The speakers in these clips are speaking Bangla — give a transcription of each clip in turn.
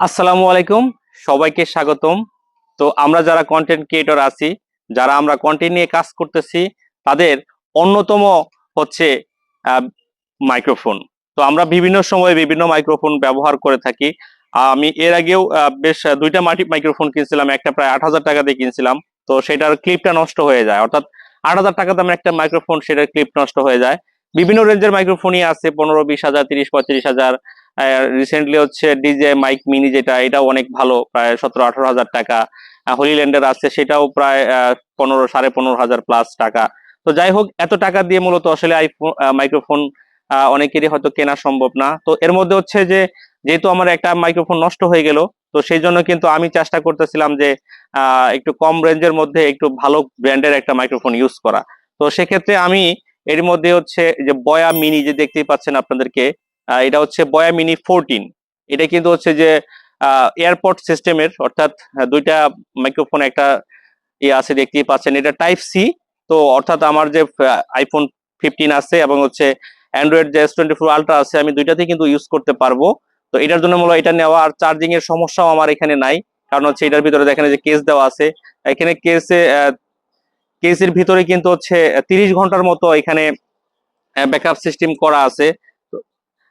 আসসালামু আলাইকুম, সবাইকে স্বাগতম। তো আমরা যারা কন্টেন্ট ক্রিয়েটর আছি, যারা আমরা কন্টেন্ট নিয়ে কাজ করতেছি, তাদের অন্যতম হচ্ছে মাইক্রোফোন তো আমরা বিভিন্ন সময়ে বিভিন্ন মাইক্রোফোন ব্যবহার করে থাকি। আমি এর আগেও বেশ দুইটা মাটি মাইক্রোফোন কিনছিলাম, একটা প্রায় আট হাজার টাকা দিয়ে কিনছিলাম। তো সেটার ক্লিপটা নষ্ট হয়ে যায়। অর্থাৎ আট হাজার টাকা দামের একটা মাইক্রোফোন সেটার ক্লিপ নষ্ট হয়ে যায়। বিভিন্ন রেঞ্জের মাইক্রোফোনই আছে, পনেরো, বিশ হাজার, তিরিশ, পঁয়ত্রিশ হাজার। রিসেন্টলি হচ্ছে ডিজে মাইক মিনি যেটা, এটাও অনেক ভালো, প্রায় সতেরো, আঠারো হাজার টাকা। হলিল্যান্ডের আছে, সেটাও প্রায় পনেরো, সাড়ে পনেরো হাজার প্লাস টাকা। তো যাই হোক, এত টাকা দিয়ে মূলত আসলে আইফোন মাইক্রোফোন অনেকেরই হয়তো কেনা সম্ভব না। তো এর মধ্যে হচ্ছে যে, যেহেতু আমার একটা মাইক্রোফোন নষ্ট হয়ে গেল, তো সেই জন্য কিন্তু আমি চেষ্টা করতেছিলাম যে একটু কম রেঞ্জের মধ্যে একটু ভালো ব্র্যান্ডের একটা মাইক্রোফোন ইউজ করা। তো সেক্ষেত্রে আমি এর মধ্যে হচ্ছে যে বয়া মিনি যে দেখতেই পাচ্ছেন আপনাদেরকে এটা হচ্ছে বয়া মিনি ফোরটিন এটা কিন্তু হচ্ছে যে এয়ারপোর্ট সিস্টেমের অর্থাৎ দুইটা মাইক্রোফোন একটা ইয়ে আছে দেখতেই পাচ্ছেন। এটা টাইপ সি তো অর্থাৎ আমার যে আইফোন ফিফটিন আছে এবং হচ্ছে অ্যান্ড্রয়েড যে এস টোয়েন্টি ফোর আলট্রা আছে, আমি দুইটাতেই কিন্তু ইউজ করতে পারব। তো এটার জন্য মূলত এটা নেওয়া আর চার্জিং এর সমস্যাও আমার এখানে নাই। কারণ হচ্ছে এটার ভিতরে দেখেন যে কেস দেওয়া আছে। এখানে কেসে কেসের ভিতরে কিন্তু হচ্ছে তিরিশ ঘণ্টার মতো এখানে ব্যাকআপ সিস্টেম করা আছে।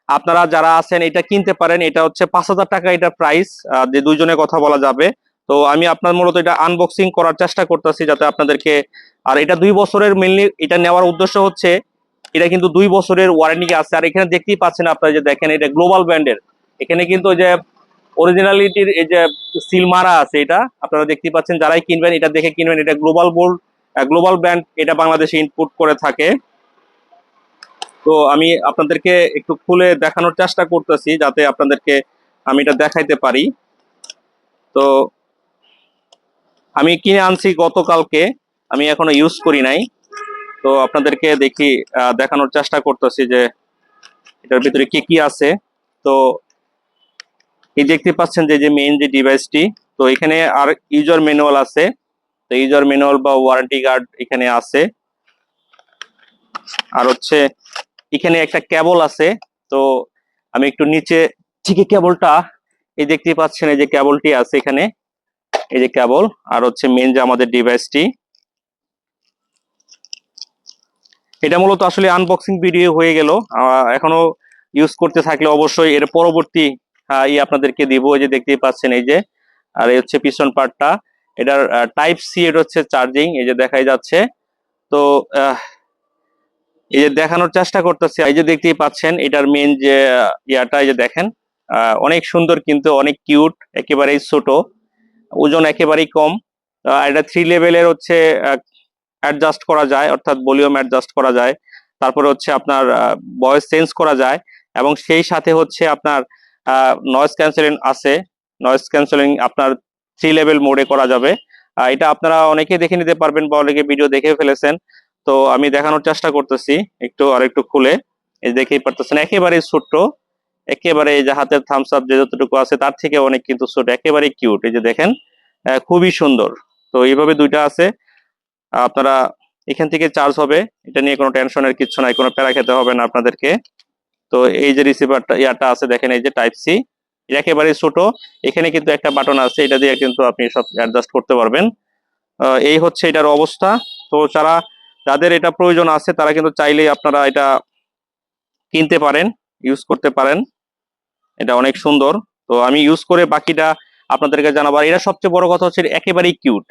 আপনারা যারা আছেন, এটা কিনতে পারেন। এটা হচ্ছে পাঁচ হাজার টাকা এটা প্রাইস যে দুইজনের কথা বলা যাবে। তো আমি আপনার মূলত এটা আনবক্সিং করার চেষ্টা করতেছি যাতে আপনাদেরকে, আর এটা দুই বছরের মেনলি এটা নেওয়ার উদ্দেশ্য হচ্ছে, এটা কিন্তু দুই বছরের ওয়ারেন্টি আছে। আর এখানে দেখতেই পাচ্ছেন আপনারা যে দেখেন, এটা গ্লোবাল ব্র্যান্ডের এখানে কিন্তু যে অরিজিনালিটির এই যে সিল মারা আছে এটা, আপনারা দেখতেই পাচ্ছেন, যারাই কিনবেন, এটা দেখে কিনবেন, এটা গ্লোবাল বোর্ড গ্লোবাল ব্র্যান্ড এটা বাংলাদেশে ইনপুট করে থাকে। তো আমি আপনাদেরকে একটু খুলে দেখানোর চেষ্টা করতেছি যাতে আপনাদেরকে আমি এটা দেখাইতে পারি। তো আমি কিনে আনছি গতকালকে, আমি এখনও ইউজ করি নাই। তো আপনাদেরকে দেখি দেখানোর চেষ্টা করতেছি যে এটার ভিতরে কি কি আছে। তো এই দেখতে পাচ্ছেন যে যে মেইন যে ডিভাইসটি তো এখানে আর ইউজার ম্যানুয়াল আছে। তো ইউজার ম্যানুয়াল বা ওয়ারেন্টি কার্ড এখানে আছে। আর হচ্ছে, এখানে একটা কেবল আছে। তো আমি একটু নিচে থেকে কেবলটা এই দেখতে পাচ্ছেন, এই যে কেবলটি আছে এখানে। এই যে কেবল আর হচ্ছে মেন যে আমাদের ডিভাইসটি এটা মূলত আসলে আনবক্সিং ভিডিও হয়ে গেল। এখনও ইউজ করতে থাকলে অবশ্যই এর পরবর্তী ই আপনাদেরকে দিব। এই যে দেখতেই পাচ্ছেন, এই যে। আর এই হচ্ছে পিছন পার্টটা এটার টাইপ সি এটা হচ্ছে চার্জিং এই যে দেখাই যাচ্ছে। তো এই যে দেখানোর চেষ্টা করতেছি, এই যে দেখতেই পাচ্ছেন, এটার মেন যে ইয়াটা, এই যে দেখেন অনেক সুন্দর কিন্তু, অনেক কিউট একেবারেই ছোট, ওজন একেবারেই কম এটা থ্রি লেভেলের হচ্ছে অ্যাডজাস্ট করা যায়, অর্থাৎ ভলিউম অ্যাডজাস্ট করা যায়। তারপরে হচ্ছে আপনার ভয়েস চেঞ্জ করা যায়, এবং সেই সাথে হচ্ছে আপনার নয়েজ ক্যান্সেলিং আছে। নয়েজ ক্যান্সেলিং আপনার থ্রি লেভেল মোডে করা যাবে। এটা আপনারা অনেকে দেখে নিতে পারবেন বা অনেকে ভিডিও দেখে ফেলেছেন। তো আমি দেখানোর চেষ্টা করতেছি, একটু আর একটু খুলে। এই দেখেই পারতেছেন একেবারে ছোট্ট, একেবারে এই যে হাতের থামস আপ যে যতটুকু আছে, তার থেকে অনেক কিন্তু ছোট একেবারে কিউট এই যে দেখেন খুবই সুন্দর। তো এইভাবে দুইটা আছে, আপনারা এখান থেকে চার্জ হবে। এটা নিয়ে কোনো টেনশনের কিছু নাই, কোনো প্যারা খেতে হবে না আপনাদেরকে। তো এই যে রিসিভারটা ইয়ারটা আছে, দেখেন এই যে টাইপ সি একেবারে ছোট। এখানে কিন্তু একটা বাটন আছে, এটা দিয়ে কিন্তু আপনি সব অ্যাডজাস্ট করতে পারবেন। এই হচ্ছে এটার অবস্থা। তো যারা, যাদের এটা প্রয়োজন আছে, তারা কিন্তু চাইলেই আপনারা এটা কিনতে পারেন ইউজ করতে পারেন। এটা অনেক সুন্দর। তো আমি ইউজ করে বাকিটা আপনাদেরকে জানাব। আর এটা সবচেয়ে বড় কথা হচ্ছে একেবারেই কিউট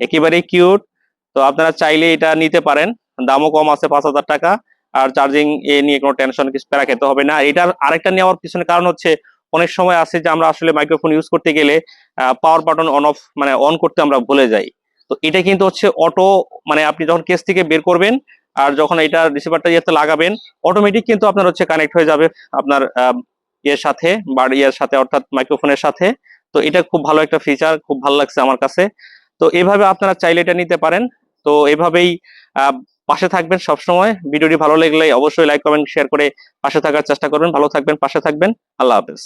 একেবারেই কিউট তো আপনারা চাইলে এটা নিতে পারেন। দামও কম আছে, পাঁচ হাজার টাকা। আর চার্জিং এ নিয়ে কোনো টেনশন কিছু প্যারা খেতে হবে না। এটার আরেকটা নেওয়ার পিছনে কারণ হচ্ছে অনেক সময় আছে যে আমরা আসলে মাইক্রোফোন ইউজ করতে গেলে পাওয়ার বাটন অন অফ মানে অন করতে আমরা ভুলে যাই। তো এটা কিন্তু হচ্ছে অটো মানে আপনি যখন কেস থেকে বের করবেন, আর যখন এটা রিসিভারটা ইয়েতে লাগাবেন অটোমেটিক কিন্তু আপনার হচ্ছে কানেক্ট হয়ে যাবে আপনার ইয়ের সাথে বা ইয়ের সাথে, অর্থাৎ মাইক্রোফোনের সাথে। তো এটা খুব ভালো একটা ফিচার খুব ভালো লাগছে আমার কাছে। তো এভাবে আপনারা চাইলে এটা নিতে পারেন। তো এভাবেই পাশে থাকবেন সবসময়। ভিডিওটি ভালো লাগলে অবশ্যই লাইক কমেন্ট শেয়ার করে পাশে থাকার চেষ্টা করবেন। ভালো থাকবেন, পাশে থাকবেন। আল্লাহ হাফেজ।